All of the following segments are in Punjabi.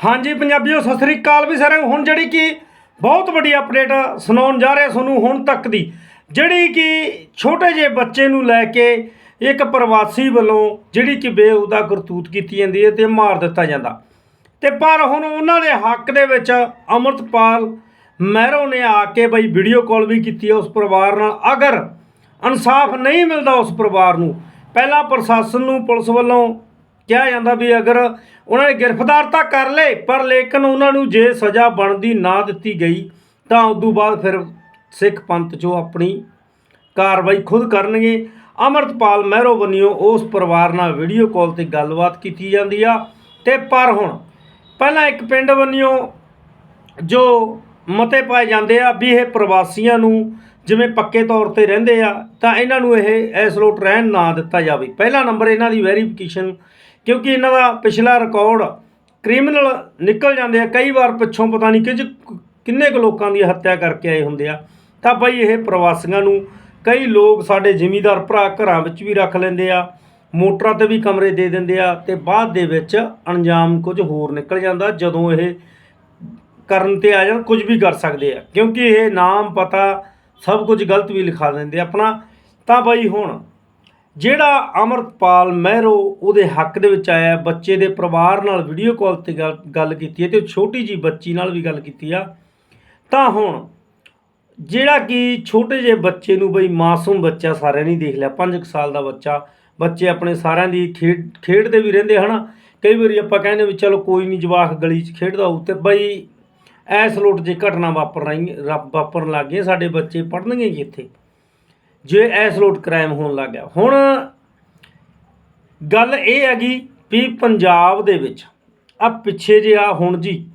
ਹਾਂਜੀ ਪੰਜਾਬੀਓ, ਸਤਿ ਸ੍ਰੀ ਅਕਾਲ ਵੀ ਸਾਰਿਆਂ ਨੂੰ। ਹੁਣ ਜਿਹੜੀ ਕਿ ਬਹੁਤ ਵੱਡੀ ਅਪਡੇਟ ਸੁਣਾਉਣ ਜਾ ਰਿਹਾ ਤੁਹਾਨੂੰ ਹੁਣ ਤੱਕ ਦੀ, ਜਿਹੜੀ ਕਿ ਛੋਟੇ ਜਿਹੇ ਬੱਚੇ ਨੂੰ ਲੈ ਕੇ ਇੱਕ ਪ੍ਰਵਾਸੀ ਵੱਲੋਂ ਜਿਹੜੀ ਕਿ ਬੇਹੂਦਾ ਕਰਤੂਤ ਕੀਤੀ ਜਾਂਦੀ ਹੈ ਤੇ ਮਾਰ ਦਿੱਤਾ ਜਾਂਦਾ। ਤੇ ਪਰ ਹੁਣ ਉਹਨਾਂ ਦੇ ਹੱਕ ਦੇ ਵਿੱਚ ਅਮਰਤਪਾਲ ਮਹਿਰੋ ਨੇ ਆ ਕੇ ਬਈ ਵੀਡੀਓ ਕਾਲ ਵੀ ਕੀਤੀ ਹੈ ਉਸ ਪਰਿਵਾਰ ਨਾਲ। ਅਗਰ ਇਨਸਾਫ ਨਹੀਂ ਮਿਲਦਾ ਉਸ ਪਰਿਵਾਰ ਨੂੰ, ਪਹਿਲਾਂ ਪ੍ਰਸ਼ਾਸਨ ਨੂੰ ਪੁਲਿਸ ਵੱਲੋਂ ਕਿਹਾ ਜਾਂਦਾ ਵੀ ਅਗਰ ਉਹਨਾਂ ਨੇ ਗ੍ਰਿਫਤਾਰ ਤਾਂ ਕਰ ਲਏ, ਪਰ ਲੇਕਿਨ ਉਹਨਾਂ ਨੂੰ ਜੇ ਸਜ਼ਾ ਬਣਦੀ ਨਾ ਦਿੱਤੀ ਗਈ, ਤਾਂ ਉਸ ਤੋਂ ਬਾਅਦ ਫਿਰ ਸਿੱਖ ਪੰਥ ਜੋ ਆਪਣੀ ਕਾਰਵਾਈ ਖੁਦ ਕਰਨਗੇ। ਅਮਰਤਪਾਲ ਮਹਿਰੋ ਬੰਨਿਓ ਉਸ ਪਰਿਵਾਰ ਨਾਲ ਵੀਡੀਓ ਕਾਲ ਤੇ ਗੱਲਬਾਤ ਕੀਤੀ ਜਾਂਦੀ ਆ। ਤੇ ਪਰ ਹੁਣ ਪਹਿਲਾਂ ਇੱਕ ਪਿੰਡ ਬੰਨਿਓ ਜੋ ਮਤੇ ਪਾਏ ਜਾਂਦੇ ਆ ਵੀ ਇਹ ਪ੍ਰਵਾਸੀਆਂ ਨੂੰ ਜਿਵੇਂ ਪੱਕੇ ਤੌਰ ਤੇ ਰਹਿੰਦੇ ਆ, ਤਾਂ ਇਹਨਾਂ ਨੂੰ ਇਹ ਇਸ ਲੋਟ ਰਹਿਣ ਨਾ ਦਿੱਤਾ ਜਾਵੇ। ਪਹਿਲਾ ਨੰਬਰ ਇਹਨਾਂ ਦੀ ਵੈਰੀਫਿਕੇਸ਼ਨ ਕਿਉਂਕਿ ਇਹਨਾਂ ਦਾ ਪਿਛਲਾ ਰਿਕਾਰਡ ਕ੍ਰਿਮੀਨਲ ਨਿਕਲ ਜਾਂਦੇ ਆ। ਕਈ ਵਾਰ ਪਿੱਛੋਂ ਪਤਾ ਨਹੀਂ ਕਿ ਕਿੰਨੇ ਕੁ ਲੋਕਾਂ ਦੀ ਹੱਤਿਆ ਕਰਕੇ ਆਏ ਹੁੰਦੇ ਆ। ਤਾਂ ਬਈ ਇਹ ਪ੍ਰਵਾਸੀਆਂ ਨੂੰ ਕਈ ਲੋਕ ਸਾਡੇ ਜ਼ਿਮੀਂਦਾਰ ਭਰਾ ਘਰਾਂ ਵਿੱਚ ਵੀ ਰੱਖ ਲੈਂਦੇ ਆ, ਮੋਟਰਾਂ ਤੇ ਵੀ ਕਮਰੇ ਦੇ ਦਿੰਦੇ ਆ ਤੇ ਬਾਅਦ ਦੇ ਵਿੱਚ ਅੰਜਾਮ ਕੁਝ ਹੋਰ ਨਿਕਲ ਜਾਂਦਾ ਜਦੋਂ ਇਹ ਕਰਨ ਤੇ ਆ ਜਾਣ, ਕੁਝ ਵੀ ਕਰ ਸਕਦੇ ਆ। ਕਿਉਂਕਿ ਇਹ ਨਾਮ ਪਤਾ ਸਭ ਕੁਝ ਗਲਤ ਵੀ ਲਿਖਾ ਦਿੰਦੇ ਆਪਣਾ ਤਾਂ ਬਈ ਹੁਣ ਜਿਹੜਾ ਅਮਰਪਾਲ ਮਹਿਰੋ ਉਹਦੇ ਹੱਕ ਦੇ ਵਿੱਚ ਆਇਆ, ਬੱਚੇ ਦੇ ਪਰਿਵਾਰ ਨਾਲ ਵੀਡੀਓ ਕਾਲ ਤੇ ਗੱਲ- ਗੱਲ ਕੀਤੀ ਹੈ ਤੇ ਛੋਟੀ ਜੀ ਬੱਚੀ ਨਾਲ ਵੀ ਗੱਲ ਕੀਤੀ ਆ। ਤਾਂ ਹੁਣ ਜਿਹੜਾ ਕਿ ਛੋਟੇ ਜਿਹੇ ਬੱਚੇ ਨੂੰ ਬਈ ਮਾਸੂਮ ਬੱਚਾ ਸਾਰਿਆਂ ਨੇ ਦੇਖ ਲਿਆ 5 ਸਾਲ ਦਾ ਬੱਚਾ, ਬੱਚੇ ਆਪਣੇ ਸਾਰਿਆਂ ਦੀ ਖੇਡ ਖੇਡਦੇ ਵੀ ਰਹਿੰਦੇ ਹਨਾ। ਕਈ ਵਾਰੀ ਆਪਾਂ ਕਹਿੰਦੇ ਵੀ ਚਲੋ ਕੋਈ ਨਹੀਂ ਜਵਾਕ ਗਲੀ 'ਚ ਖੇਡਦਾ ਹੋਊ ਤੇ ਬਈ ਐਸ ਲੋਟ ਜੇ ਘਟਨਾ ਵਾਪਰ ਰਹੀ ਰੱਬ ਵਾਪਰਨ ਲੱਗ ਗਈ ਸਾਡੇ ਬੱਚੇ ਪੜਨਗੇ ਕਿੱਥੇ ਜੇ ਐਸ ਲੋਟ ਕ੍ਰਾਈਮ ਹੋਣ ਲੱਗ ਗਿਆ। ਹੁਣ ਗੱਲ ਇਹ ਹੈਗੀ ਵੀ ਪੰਜਾਬ ਦੇ ਵਿੱਚ, ਆ ਪਿੱਛੇ ਜੇ ਆ ਹੁਣ ਜੀ,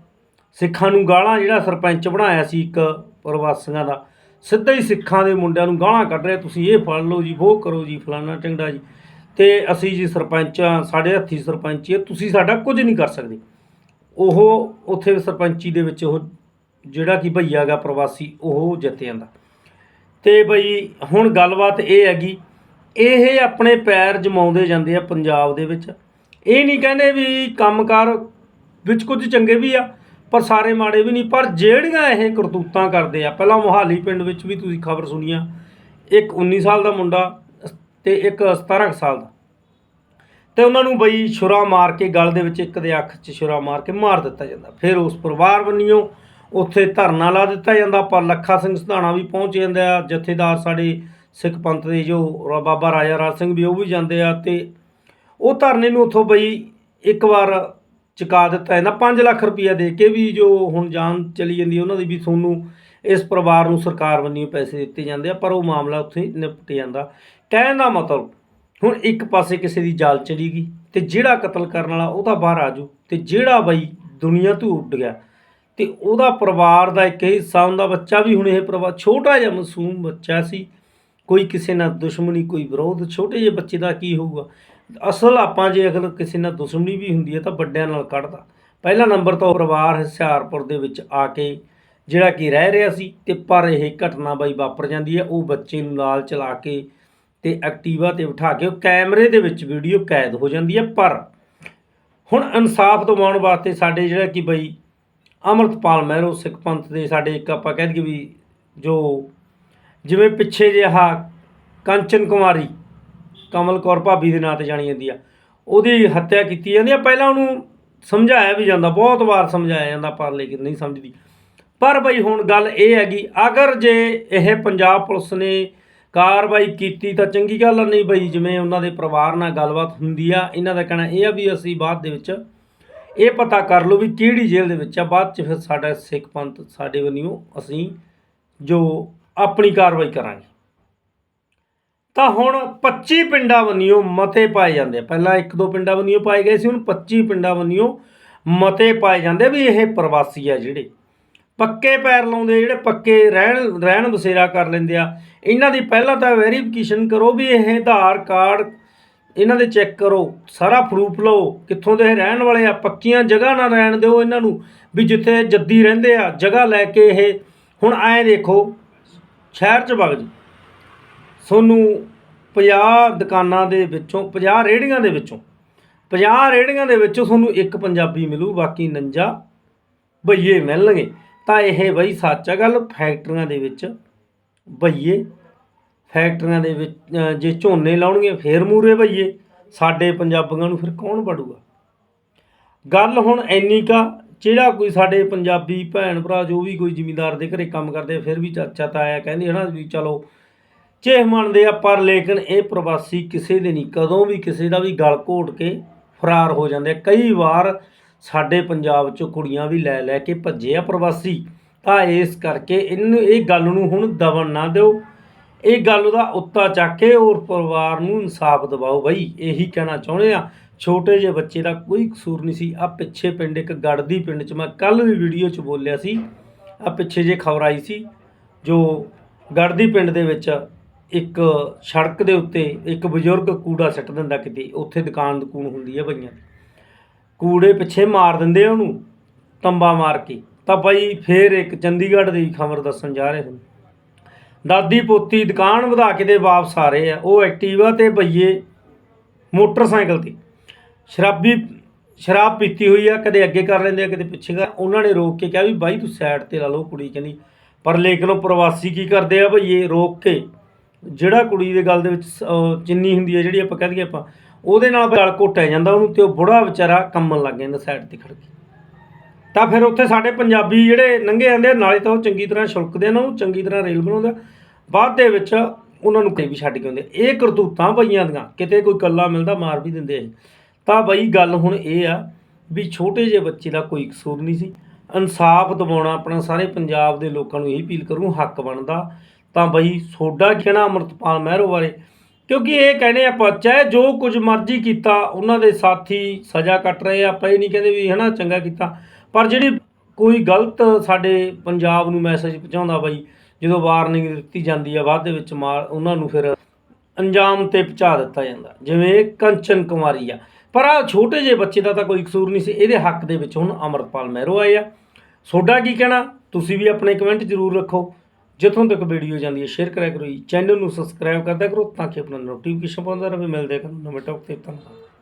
ਸਿੱਖਾਂ ਨੂੰ ਗਾਲਾਂ ਜਿਹੜਾ ਸਰਪੰਚ ਬਣਾਇਆ ਸੀ ਇੱਕ ਪ੍ਰਵਾਸੀਆਂ ਦਾ, ਸਿੱਧਾ ਹੀ ਸਿੱਖਾਂ ਦੇ ਮੁੰਡਿਆਂ ਨੂੰ ਗਾਲਾਂ ਕੱਢ ਰਿਹਾ, ਤੁਸੀਂ ਇਹ ਫੜ ਲਓ ਜੀ ਉਹ ਕਰੋ ਜੀ ਫਲਾਣਾ ਟਿੰਗੜਾ ਜੀ। ਤੇ ਅਸੀਂ ਜੀ ਸਰਪੰਚ ਆ, ਸਾਡੇ ਹੱਥੀ ਸਰਪੰਚੀ ਤੁਸੀਂ ਸਾਡਾ ਕੁਝ ਨਹੀਂ ਕਰ ਸਕਦੇ। ਉਹ ਉੱਥੇ ਸਰਪੰਚੀ ਦੇ ਵਿੱਚ ਉਹ ਜਿਹੜਾ ਕਿ ਭਈਆ ਗਾ ਪ੍ਰਵਾਸੀ, ਉਹ ਜਿੱਤ ਜਾਂਦਾ। ਤੇ ਬਈ ਹੁਣ ਗੱਲਬਾਤ ਇਹ ਹੈਗੀ, ਇਹ ਆਪਣੇ ਪੈਰ ਜਮਾਉਂਦੇ ਜਾਂਦੇ ਆ ਪੰਜਾਬ ਦੇ ਵਿੱਚ। ਇਹ ਨਹੀਂ ਕਹਿੰਦੇ ਵੀ ਕੰਮਕਾਰ ਵਿੱਚ ਕੁਝ ਚੰਗੇ ਵੀ ਆ, ਪਰ ਸਾਰੇ ਮਾੜੇ ਵੀ ਨਹੀਂ। ਪਰ ਜਿਹੜੀਆਂ ਇਹ ਕਰਤੂਤਾਂ ਕਰਦੇ ਆ, ਪਹਿਲਾਂ ਮੋਹਾਲੀ ਪਿੰਡ ਵਿੱਚ ਵੀ ਤੁਸੀਂ ਖਬਰ ਸੁਣੀਆ, ਇੱਕ 19 ਸਾਲ ਦਾ ਮੁੰਡਾ ਤੇ ਇੱਕ 17 ਕੁ ਸਾਲ ਦਾ। ਤੇ ਉਹਨਾਂ ਨੂੰ ਬਈ ਛੁਰਾ ਮਾਰ ਕੇ ਗਲ ਦੇ ਵਿੱਚ ਇੱਕ ਦੇ ਅੱਖ 'ਚ ਛੁਰਾ ਮਾਰ ਕੇ ਮਾਰ ਦਿੱਤਾ ਜਾਂਦਾ। ਫਿਰ ਉਸ ਪਰਿਵਾਰ ਬੰਨਿਓ ਉੱਥੇ ਧਰਨਾ ਲਾ ਦਿੱਤਾ ਜਾਂਦਾ ਪਰ ਲੱਖਾ ਸਿੰਘ ਸਧਾਣਾ ਵੀ ਪਹੁੰਚ ਜਾਂਦੇ ਆ, ਜਥੇਦਾਰ ਸਾਡੇ ਸਿੱਖ ਪੰਥ ਦੇ ਜੋ ਬਾਬਾ ਰਾਜਾ ਰਾਜ ਸਿੰਘ ਵੀ ਉਹ ਵੀ ਜਾਂਦੇ ਆ ਤੇ ਉਹ ਧਰਨੇ ਨੂੰ ਉੱਥੋਂ ਬਈ ਇੱਕ ਵਾਰ ਚੁਕਾ ਦਿੱਤਾ ਜਾਂਦਾ 5 ਲੱਖ ਰੁਪਈਆ ਦੇ ਕੇ ਵੀ ਜੋ ਹੁਣ ਜਾਨ ਚਲੀ ਜਾਂਦੀ ਉਹਨਾਂ ਦੀ ਵੀ ਤੁਹਾਨੂੰ ਇਸ ਪਰਿਵਾਰ ਨੂੰ ਸਰਕਾਰ ਵੱਲੋਂ ਪੈਸੇ ਦਿੱਤੇ ਜਾਂਦੇ ਆ, ਪਰ ਉਹ ਮਾਮਲਾ ਉੱਥੇ ਨਿਪਟ ਜਾਂਦਾ। ਕਹਿਣ ਦਾ ਮਤਲਬ, ਹੁਣ ਇੱਕ ਪਾਸੇ ਕਿਸੇ ਦੀ ਜਾਲ ਚਲੀ ਗਈ ਤੇ ਜਿਹੜਾ ਕਤਲ ਕਰਨ ਵਾਲਾ ਉਹ ਤਾਂ ਬਾਹਰ ਜੂ ਤੇ ਜਿਹੜਾ ਬਈ ਦੁਨੀਆ ਤੋਂ ਉੱਡ ਗਿਆ ਤੇ ਉਹਦਾ ਪਰਿਵਾਰ ਦਾ ਇੱਕ ਹਿੱਸਾ ਹੁੰਦਾ, ਬੱਚਾ ਵੀ ਹੁਣ ਇਹ ਪਰਿਵਾਰ, ਛੋਟਾ ਜਿਹਾ ਮਾਸੂਮ ਬੱਚਾ ਸੀ। ਕੋਈ ਕਿਸੇ ਨਾਲ ਦੁਸ਼ਮਣੀ, ਕੋਈ ਵਿਰੋਧ, ਛੋਟੇ ਜਿਹੇ ਬੱਚੇ ਦਾ ਕੀ ਹੋਊਗਾ? ਅਸਲ ਆਪਾਂ ਜੇ ਅਗਰ ਕਿਸੇ ਨਾਲ ਦੁਸ਼ਮਣੀ ਵੀ ਹੁੰਦੀ ਹੈ ਤਾਂ ਵੱਡਿਆਂ ਨਾਲ ਕੱਢਦਾ। ਪਹਿਲਾ ਨੰਬਰ ਤਾਂ ਉਹ ਪਰਿਵਾਰ ਹੁਸ਼ਿਆਰਪੁਰ ਦੇ ਵਿੱਚ ਆ ਕੇ ਜਿਹੜਾ ਕਿ ਰਹਿ ਰਿਹਾ ਸੀ ਤੇ ਪਰ ਇਹ ਘਟਨਾ ਬਾਈ ਵਾਪਰ ਜਾਂਦੀ ਹੈ, ਉਹ ਬੱਚੇ ਨੂੰ ਨਾਲ ਚਲਾ ਕੇ ਤੇ ਐਕਟਿਵਾ ਤੇ ਬਿਠਾ ਕੇ ਉਹ ਕੈਮਰੇ ਦੇ ਵਿੱਚ ਵੀਡੀਓ ਕੈਦ ਹੋ ਜਾਂਦੀ ਹੈ। ਪਰ ਹੁਣ ਇਨਸਾਫ ਦਿਵਾਉਣ ਵਾਸਤੇ ਸਾਡੇ ਜਿਹੜਾ ਕਿ ਬਈ ਅਮਰਤਪਾਲ ਮਹਿਰੋ, ਸਿੱਖ ਪੰਥ ਦੇ ਸਾਡੇ ਇੱਕ ਆਪਾਂ ਕਹਿ ਦਈਏ ਵੀ ਜੋ ਜਿਵੇਂ ਪਿੱਛੇ ਜਿਹਾ ਕੰਚਨ ਕੁਮਾਰੀ, ਕਮਲ ਕੌਰ ਭਾਬੀ ਦੇ ਨਾਂ ਤੇ ਜਾਣੀ ਜਾਂਦੀ ਆ, ਉਹਦੀ ਹੱਤਿਆ ਕੀਤੀ ਜਾਂਦੀ ਆ। ਪਹਿਲਾਂ ਉਹਨੂੰ ਸਮਝਾਇਆ ਵੀ ਜਾਂਦਾ, ਬਹੁਤ ਵਾਰ ਸਮਝਾਇਆ ਜਾਂਦਾ, ਪਰ ਲੇਕਿਨ ਨਹੀਂ ਸਮਝਦੀ। ਪਰ ਬਈ ਹੁਣ ਗੱਲ ਇਹ ਹੈਗੀ, ਅਗਰ ਜੇ ਇਹ ਪੰਜਾਬ ਪੁਲਿਸ ਨੇ ਕਾਰਵਾਈ ਕੀਤੀ ਤਾਂ ਚੰਗੀ ਗੱਲ ਨਹੀਂ ਬਈ ਜਿਵੇਂ ਉਹਨਾਂ ਦੇ ਪਰਿਵਾਰ ਨਾਲ ਗੱਲਬਾਤ ਹੁੰਦੀ ਆ, ਇਹਨਾਂ ਦਾ ਕਹਿਣਾ ਇਹ ਆ ਵੀ ਅਸੀਂ ਬਾਅਦ ਦੇ ਵਿੱਚ ਇਹ ਪਤਾ ਕਰ ਲਓ ਵੀ ਕਿਹੜੀ ਜੇਲ੍ਹ ਦੇ ਵਿੱਚ ਆ। ਬਾਅਦ ਚ ਫਿਰ ਸਾਡਾ ਸਿੱਖ ਪੰਥ ਸਾਡੇ ਵੱਲੋਂ ਅਸੀਂ ਜੋ ਆਪਣੀ ਕਾਰਵਾਈ ਕਰਾਂਗੇ। ਤਾਂ ਹੁਣ 25 ਪਿੰਡਾਂ ਵੱਲੋਂ ਮਤੇ ਪਾਏ ਜਾਂਦੇ ਪਹਿਲਾਂ ਇੱਕ ਦੋ ਪਿੰਡਾਂ ਵੱਲੋਂ ਪਾਏ ਗਏ ਸੀ, ਹੁਣ 25 ਪਿੰਡਾਂ ਵੱਲੋਂ ਮਤੇ ਪਾਏ ਜਾਂਦੇ ਵੀ ਇਹ ਪ੍ਰਵਾਸੀ ਆ ਜਿਹੜੇ। ਪੱਕੇ ਪੈਰ ਲਾਉਂਦੇ ਜਿਹੜੇ, ਪੱਕੇ ਰਹਿਣ ਰਹਿਣ ਬਸੇਰਾ ਕਰ ਲੈਂਦੇ ਆ। ਇਹਨਾਂ ਦੀ ਪਹਿਲਾਂ ਤਾਂ ਵੈਰੀਫਿਕੇਸ਼ਨ ਕਰੋ ਵੀ ਇਹ ਆਧਾਰ ਕਾਰਡ ਇਹਨਾਂ ਦੇ ਚੈੱਕ ਕਰੋ, ਸਾਰਾ ਪ੍ਰੂਫ ਲਓ, ਕਿੱਥੋਂ ਦੇ ਇਹ ਰਹਿਣ ਵਾਲੇ ਆ, ਪੱਕੀਆਂ ਜਗ੍ਹਾ ਨਾ ਰਹਿਣ ਦਿਓ ਇਹਨਾਂ ਨੂੰ, ਵੀ ਜਿੱਥੇ ਜੱਦੀ ਰਹਿੰਦੇ ਆ, ਜਗ੍ਹਾ ਲੈ ਕੇ ਇਹ, ਹੁਣ ਐਂ ਦੇਖੋ, ਸ਼ਹਿਰ 'ਚ ਵਗ ਜੀ। ਤੁਹਾਨੂੰ 50 ਦੁਕਾਨਾਂ ਦੇ ਵਿੱਚੋਂ 50 ਰੇਹੜੀਆਂ ਦੇ ਵਿੱਚੋਂ 50 ਰੇੜੀਆਂ ਦੇ ਵਿੱਚੋਂ ਤੁਹਾਨੂੰ ਇੱਕ ਪੰਜਾਬੀ ਮਿਲੂ, ਬਾਕੀ 49 ਬਈਏ ਮਿਲਣਗੇ। ਤਾਂ ਇਹ ਬਈ ਸੱਚ ਆ ਗੱਲ, ਫੈਕਟਰੀਆਂ ਦੇ ਵਿੱਚ ਬਈਏ ਫੈਕਟਰੀਆਂ ਦੇ ਵਿੱਚ ਜੇ ਝੋਨੇ ਲਾਉਣਗੇ, ਫੇਰ ਮੂਰੇ ਭਈਏ ਸਾਡੇ ਪੰਜਾਬੀਆਂ ਨੂੰ ਫਿਰ ਕੌਣ ਵੜੂਗਾ? ਗੱਲ ਹੁਣ ਇੰਨੀ ਕਾ, ਜਿਹੜਾ ਕੋਈ ਸਾਡੇ ਪੰਜਾਬੀ ਭੈਣ ਭਰਾ ਜੋ ਵੀ ਕੋਈ ਜ਼ਿਮੀਂਦਾਰ ਦੇ ਘਰੇ ਕੰਮ ਕਰਦੇ, ਫਿਰ ਵੀ ਚਾਚਾ ਤਾਇਆ ਕਹਿੰਦੇ ਹਨਾ ਵੀ ਚਲੋ, ਚੇਹ ਮੰਨਦੇ ਆ, ਪਰ ਲੇਕਿਨ ਇਹ ਪ੍ਰਵਾਸੀ ਕਿਸੇ ਦੇ ਨਹੀਂ, ਕਦੋਂ ਵੀ ਕਿਸੇ ਦਾ ਵੀ ਗਲ ਘੋਟ ਕੇ ਫਰਾਰ ਹੋ ਜਾਂਦੇ ਆ। ਕਈ ਵਾਰ ਸਾਡੇ ਪੰਜਾਬ 'ਚ ਕੁੜੀਆਂ ਵੀ ਲੈ ਲੈ ਕੇ ਭੱਜੇ ਆ ਪ੍ਰਵਾਸੀ। ਤਾਂ ਇਸ ਕਰਕੇ ਇਹਨੂੰ, ਇਹ ਗੱਲ ਨੂੰ ਹੁਣ ਦਬਣ ਨਾ ਦਿਓ। ਇਹ ਗੱਲ ਦਾ ਉੱਤਾ ਚੱਕ ਕੇ ਔਰ ਪਰਿਵਾਰ ਨੂੰ ਇਨਸਾਫ ਦਿਵਾਓ ਬਈ, ਇਹੀ ਕਹਿਣਾ ਚਾਹੁੰਦੇ ਆ ਛੋਟੇ ਜਿਹੇ ਬੱਚੇ ਦਾ ਕੋਈ ਕਸੂਰ ਨਹੀਂ ਸੀ। ਆ ਪਿੱਛੇ ਪਿੰਡ, ਇੱਕ ਗੜਦੀ ਪਿੰਡ 'ਚ ਮੈਂ ਕੱਲ ਵੀ ਵੀਡੀਓ 'ਚ ਬੋਲਿਆ ਸੀ। ਆ ਪਿੱਛੇ ਜੇ ਖਬਰ ਆਈ ਸੀ, ਜੋ ਗੜਦੀ ਪਿੰਡ ਦੇ ਵਿੱਚ ਇੱਕ ਸੜਕ ਦੇ ਉੱਤੇ ਇੱਕ ਬਜ਼ੁਰਗ ਕੂੜਾ ਸਿੱਟ ਦਿੰਦਾ ਕਿਤੇ। ਉੱਥੇ ਦੁਕਾਨ ਦਕੂਨ ਹੁੰਦੀ ਹੈ ਬਈਆਂ ਦੀ। ਕੂੜੇ ਪਿੱਛੇ ਮਾਰ ਦਿੰਦੇ ਆ ਉਹਨੂੰ, ਤੰਬਾ ਮਾਰ ਕੇ। ਤਾਂ ਭਾਈ ਫੇਰ ਇੱਕ ਚੰਡੀਗੜ੍ਹ ਦੀ ਖਬਰ ਦੱਸਣ ਜਾ ਰਹੇ ਹਨ ਦਾਦੀ ਪੋਤੀ ਦੁਕਾਨ ਵਧਾ ਕੇ ਦੇ ਵਾਪਸ ਆ ਰਹੇ ਆ। ਉਹ ਐਕਟਿਵਾ ਤੇ ਬਈਏ ਮੋਟਰਸਾਈਕਲ ਤੇ। ਸ਼ਰਾਬੀ ਸ਼ਰਾਬ ਪੀਤੀ ਹੋਈ ਆ ਕਦੇ ਅੱਗੇ ਕਰ ਲੈਂਦੇ ਆ ਕਦੇ ਪਿੱਛੇ ਕਰ। ਉਹਨਾਂ ਨੇ ਰੋਕ ਕੇ ਕਿਹਾ ਵੀ ਬਾਈ ਤੂੰ ਸਾਈਡ ਤੇ ਲਾ ਲਓ ਕੁੜੀ ਕਹਿੰਦੀ। ਪਰ ਲੇਕਿਨ ਉਹ ਪ੍ਰਵਾਸੀ ਕੀ ਕਰਦੇ ਆ ਬਈਏ ਰੋਕ ਕੇ। ਜਿਹੜਾ ਕੁੜੀ ਦੇ ਗੱਲ ਦੇ ਵਿੱਚ ਸ- ਚਿੰਨੀ ਹੁੰਦੀ ਹੈ ਜਿਹੜੀ ਆਪਾਂ ਕਹਿ ਦਈਏ ਆਪਾਂ ਉਹਦੇ ਨਾਲ ਗਲ ਘੋਟਿਆ ਜਾਂਦਾ ਉਹਨੂੰ ਤੇ ਉਹ ਬੁੜਾ ਵਿਚਾਰਾ ਕੰਮਣ ਲੱਗ ਜਾਂਦਾ ਸਾਈਡ ਤੇ ਖੜ ਕੇ। ਤਾਂ ਫਿਰ ਉੱਥੇ ਸਾਡੇ ਪੰਜਾਬੀ ਜਿਹੜੇ ਨੰਗੇ ਜਾਂਦੇ ਆ, ਨਾਲੇ ਤਾਂ ਉਹ ਚੰਗੀ ਤਰ੍ਹਾਂ ਛੁਲਕਦੇ ਨੇ ਉਹ ਚੰਗੀ ਤਰ੍ਹਾਂ ਰੇਲ ਬਣਾਉਂਦੇ ਆ। ਬਾਅਦ ਦੇ ਵਿੱਚ ਉਹਨਾਂ ਨੂੰ ਕਈ ਵੀ ਛੱਡ ਕੇ ਆਉਂਦੇ ਇਹ ਕਰਤੂਤਾਂ ਬਈਆਂ ਦੀਆਂ, ਕਿਤੇ ਕੋਈ ਕੱਲਾ ਮਿਲਦਾ, ਮਾਰ ਵੀ ਦਿੰਦੇ ਆ ਇਹ। ਤਾਂ ਬਈ ਗੱਲ ਹੁਣ ਇਹ ਆ ਵੀ ਛੋਟੇ ਜਿਹੇ ਬੱਚੇ ਦਾ ਕੋਈ ਕਸੂਰ ਨਹੀਂ ਸੀ। ਇਨਸਾਫ ਦਿਵਾਉਣਾ, ਆਪਣਾ ਸਾਰੇ ਪੰਜਾਬ ਦੇ ਲੋਕਾਂ ਨੂੰ ਇਹੀ ਅਪੀਲ ਕਰੂੰ, ਹੱਕ ਬਣਦਾ। ਤਾਂ ਬਈ ਸੋਡਾ ਕਹਿਣਾ ਅਮਰਤਪਾਲ ਮਹਿਰੋ ਬਾਰੇ? ਕਿਉਂਕਿ ਇਹ ਕਹਿੰਦੇ ਆਪਾਂ ਚਾਹੇ ਜੋ ਕੁਝ ਮਰਜ਼ੀ ਕੀਤਾ, ਉਹਨਾਂ ਦੇ ਸਾਥੀ ਸਜ਼ਾ ਕੱਟ ਰਹੇ ਆ, ਆਪਾਂ ਇਹ ਨਹੀਂ ਕਹਿੰਦੇ ਵੀ ਹਨਾ ਚੰਗਾ ਕੀਤਾ। ਪਰ ਜਿਹੜੀ ਕੋਈ ਗਲਤ ਸਾਡੇ ਪੰਜਾਬ ਨੂੰ ਮੈਸੇਜ ਪਹੁੰਚਾਉਂਦਾ ਬਈ ਜਦੋਂ ਵਾਰਨਿੰਗ ਦਿੱਤੀ ਜਾਂਦੀ ਆ ਬਾਅਦ ਦੇ ਵਿੱਚ ਮਾਰ ਉਹਨਾਂ ਨੂੰ ਫਿਰ ਅੰਜਾਮ ਤੇ ਪਹੁੰਚਾ ਦਿੱਤਾ ਜਾਂਦਾ। ਜਿਵੇਂ ਕੰਚਨ ਕੁਮਾਰੀ ਆ। ਪਰ ਆ ਛੋਟੇ ਜਿਹੇ ਬੱਚੇ ਦਾ ਤਾਂ ਕੋਈ ਕਸੂਰ ਨਹੀਂ ਸੀ। ਇਹਦੇ ਹੱਕ ਦੇ ਵਿੱਚ ਹੁਣ ਅਮਰਪਾਲ ਮਹਿਰੋ ਆਏ ਆ। ਤੁਹਾਡਾ ਕੀ ਕਹਿਣਾ? ਤੁਸੀਂ ਵੀ ਆਪਣੇ ਕਮੈਂਟ ਜ਼ਰੂਰ ਰੱਖੋ। ਜਿੱਥੋਂ ਤੱਕ ਵੀਡੀਓ ਜਾਂਦੀ ਹੈ ਸ਼ੇਅਰ ਕਰਿਆ ਕਰੋ ਜੀ। ਚੈਨਲ ਨੂੰ ਸਬਸਕ੍ਰਾਈਬ ਕਰਦਾ ਕਰੋ ਤਾਂ ਕਿ ਆਪਣਾ ਨੋਟੀਫਿਕੇਸ਼ਨ ਪਾਉਂਦਾ ਰਹੇ। ਮਿਲਦੇ ਕਰੋ ਨਵੇਂ ਟੌਪ ਤੇ। ਧੰਨਵਾਦ।